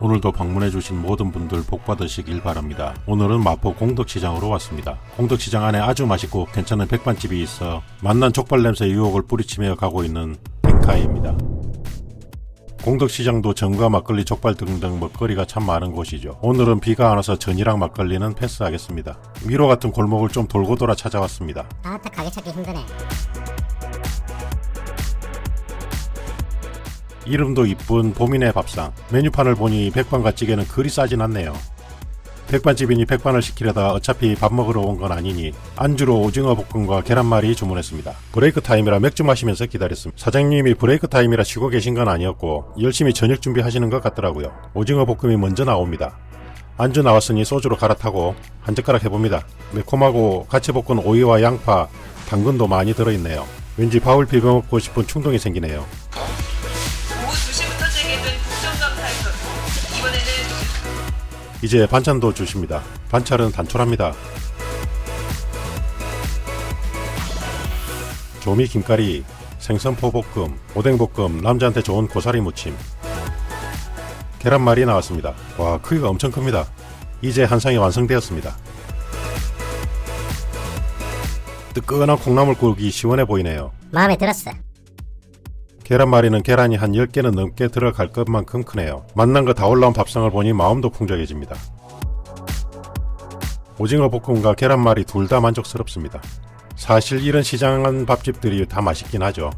오늘도 방문해주신 모든 분들 복 받으시길 바랍니다. 오늘은 마포 공덕시장으로 왔습니다. 공덕시장 안에 아주 맛있고 괜찮은 백반집이 있어 맛난 족발 냄새 유혹을 뿌리치며 가고 있는 땡카이입니다. 공덕시장도 전과 막걸리, 족발 등등 먹거리가 참 많은 곳이죠. 오늘은 비가 안 와서 전이랑 막걸리는 패스하겠습니다. 미로 같은 골목을 좀 돌고 돌아 찾아왔습니다. 아따 가게 찾기 힘드네 이름도 이쁜 보민의 밥상. 메뉴판을 보니 백반과 찌개는 그리 싸진 않네요. 백반집이니 백반을 시키려다 어차피 밥 먹으러 온 건 아니니 안주로 오징어 볶음과 계란말이 주문했습니다. 브레이크 타임이라 맥주 마시면서 기다렸습니다. 사장님이 브레이크 타임이라 쉬고 계신 건 아니었고 열심히 저녁 준비하시는 것 같더라고요. 오징어 볶음이 먼저 나옵니다. 안주 나왔으니 소주로 갈아타고 한 젓가락 해봅니다. 매콤하고 같이 볶은 오이와 양파, 당근도 많이 들어있네요. 왠지 밥을 비벼 먹고 싶은 충동이 생기네요. 이제 반찬도 주십니다. 반찬은 단촐합니다. 조미 김가리, 생선포 볶음, 오뎅 볶음, 남자한테 좋은 고사리 무침, 계란말이 나왔습니다. 와 크기가 엄청 큽니다. 이제 한 상이 완성되었습니다. 뜨끈한 콩나물국이 시원해 보이네요. 마음에 들었어 계란말이는 계란이 한 10개는 넘게 들어갈 것만큼 크네요. 만난 거 다 올라온 밥상을 보니 마음도 풍족해집니다. 오징어 볶음과 계란말이 둘 다 만족스럽습니다. 사실 이런 시장한 밥집들이 다 맛있긴 하죠.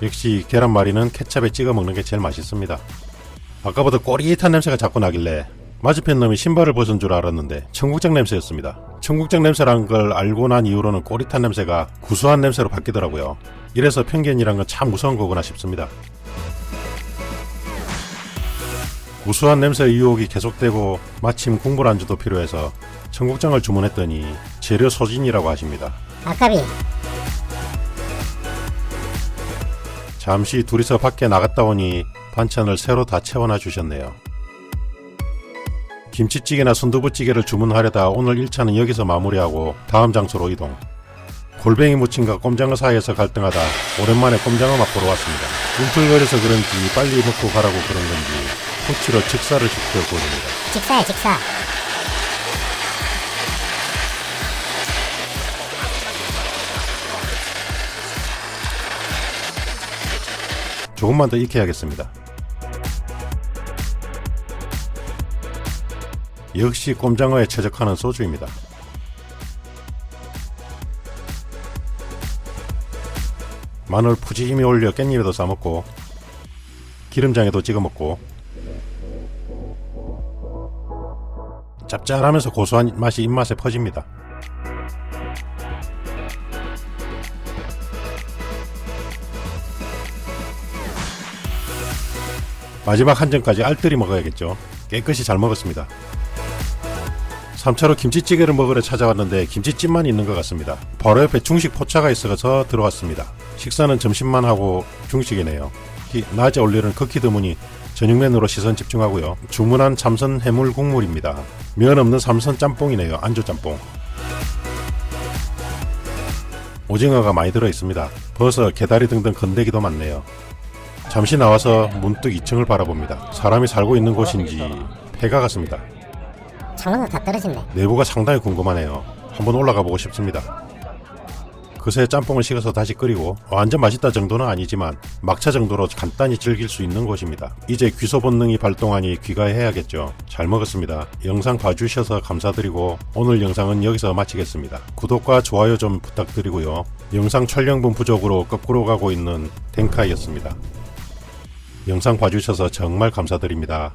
역시 계란말이는 케찹에 찍어 먹는 게 제일 맛있습니다. 아까보다 꼬릿한 냄새가 자꾸 나길래 맞은편 놈이 신발을 벗은 줄 알았는데 청국장 냄새였습니다. 청국장 냄새란 걸 알고 난 이후로는 꼬릿한 냄새가 구수한 냄새로 바뀌더라고요. 이래서 편견이란 건 참 무서운 거구나 싶습니다. 구수한 냄새 유혹이 계속되고 마침 국물 안주도 필요해서 청국장을 주문했더니 재료 소진이라고 하십니다. 아까비 잠시 둘이서 밖에 나갔다 오니 반찬을 새로 다 채워놔 주셨네요. 김치찌개나 순두부찌개를 주문하려다 오늘 1차는 여기서 마무리하고 다음 장소로 이동. 골뱅이 무침과 꼼장어 사이에서 갈등하다 오랜만에 꼼장어 맛보러 왔습니다. 꿈틀거려서 그런지 빨리 먹고 가라고 그런 건지 후치로 직사를 시켜 보입니다. 직사야 직사 조금만 더 익혀야겠습니다. 역시 꼼장어에 최적화는 소주입니다. 마늘 푸짐히 올려 깻잎에도 싸먹고 기름장에도 찍어 먹고 짭짤하면서 고소한 맛이 입맛에 퍼집니다. 마지막 한 점까지 알뜰히 먹어야겠죠. 깨끗이 잘 먹었습니다. 3차로 김치찌개를 먹으러 찾아왔는데 김치찜만 있는 것 같습니다. 바로 옆에 중식 포차가 있어서 들어왔습니다. 식사는 점심만 하고 중식이네요. 기- 낮에 올리는 쿠키 드문이 저녁 메뉴로 시선 집중하고요. 주문한 삼선 해물 국물입니다. 면 없는 삼선 짬뽕이네요. 안주 짬뽕. 오징어가 많이 들어 있습니다. 버섯, 게다리 등등 건더기도 많네요. 잠시 나와서 문득 2층을 바라봅니다. 사람이 살고 있는 곳인지 폐가 같습니다. 창문도 다 떨어졌네 내부가 상당히 궁금하네요. 한번 올라가 보고 싶습니다. 그새 짬뽕을 식어서 다시 끓이고 완전 맛있다 정도는 아니지만 막차 정도로 간단히 즐길 수 있는 곳입니다. 이제 귀소 본능이 발동하니 귀가해야겠죠. 잘 먹었습니다. 영상 봐주셔서 감사드리고 오늘 영상은 여기서 마치겠습니다. 구독과 좋아요 좀 부탁드리고요. 영상 촬영분 부족으로 거꾸로 가고 있는 탱카이였습니다. 영상 봐주셔서 정말 감사드립니다.